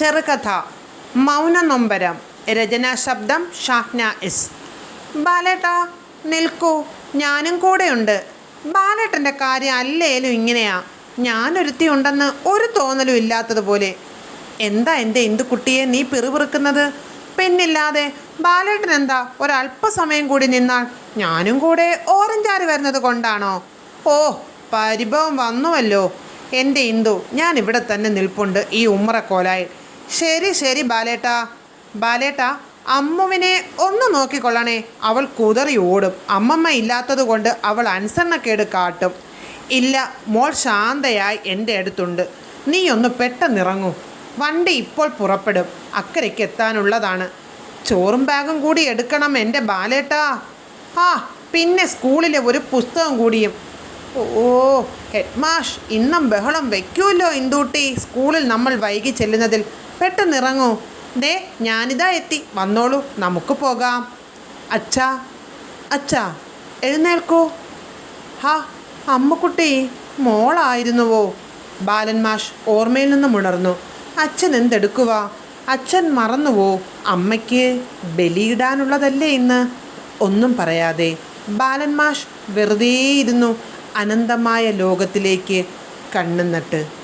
ചെറുകഥ മൗനനൊമ്പരം രചനാശബ്ദം ഷാഹ്ന എസ്. ബാലേട്ടാ നിൽക്കൂ ഞാനും കൂടെയുണ്ട്. ബാലേട്ടന്റെ കാര്യം അല്ലേലും ഇങ്ങനെയാ? ഞാനൊരുത്തി ഉണ്ടെന്ന് ഒരു തോന്നലും ഇല്ലാത്തതുപോലെ. എന്താ എന്റെ കുട്ടിയെ നീ പിറുപിറുക്കുന്നത്? പെണ്ണില്ലാതെ ബാലേട്ടൻ എന്താ ഒരല്പസമയം കൂടി നിന്നാൽ ഞാനും കൂടെ ഓറഞ്ചാറി വരുന്നത് കൊണ്ടാണോ? ഓ പരിഭവം വന്നുവല്ലോ. എന്റെ ഇന്ദു ഞാൻ ഇവിടെ തന്നെ നിൽപ്പുണ്ട് ഈ ഉമ്മറക്കോലായി ശരി ശരി ബാലേട്ട. ബാലേട്ട അമ്മുവിനെ ഒന്ന് നോക്കിക്കൊള്ളണേ. അവൾ കുതറി ഓടും. അമ്മമ്മ ഇല്ലാത്തത് കൊണ്ട് അവൾ അനുസരണക്കേട് കാട്ടും. ഇല്ല മോൾ ശാന്തയായി എന്റെ അടുത്തുണ്ട്. നീ ഒന്ന് പെട്ടെന്നിറങ്ങൂ വണ്ടി ഇപ്പോൾ പുറപ്പെടും. അക്കരയ്ക്ക് എത്താനുള്ളതാണ്. ചോറും ബാഗും കൂടി എടുക്കണം എന്റെ ബാലേട്ടാ. ആ പിന്നെ സ്കൂളിലെ ഒരു പുസ്തകം കൂടിയും. ഓ ഹെഡ് മാഷ് ഇന്നും ബഹളം വയ്ക്കുമല്ലോ ഇന്ദൂട്ടി. സ്കൂളിൽ നമ്മൾ വൈകി ചെല്ലുന്നതിൽ. പെട്ടെന്നിറങ്ങൂ ദേ ഞാനിതാ എത്തി. വന്നോളൂ നമുക്ക് പോകാം. അച്ഛാ അച്ഛാ എഴുന്നേൽക്കൂ. ഹാ അമ്മക്കുട്ടി മോളായിരുന്നുവോ? ബാലൻ മാഷ് ഓർമ്മയിൽ നിന്നും ഉണർന്നു. അച്ഛൻ എന്തെടുക്കുക അച്ഛൻ മറന്നുവോ? അമ്മയ്ക്ക് ബലിയിടാനുള്ളതല്ലേ ഇന്ന്? ഒന്നും പറയാതെ. ബാലൻ മാഷ് വെറുതെ ഇരുന്നു അനന്തമായ ലോകത്തിലേക്ക് കണ്ണും നട്ട്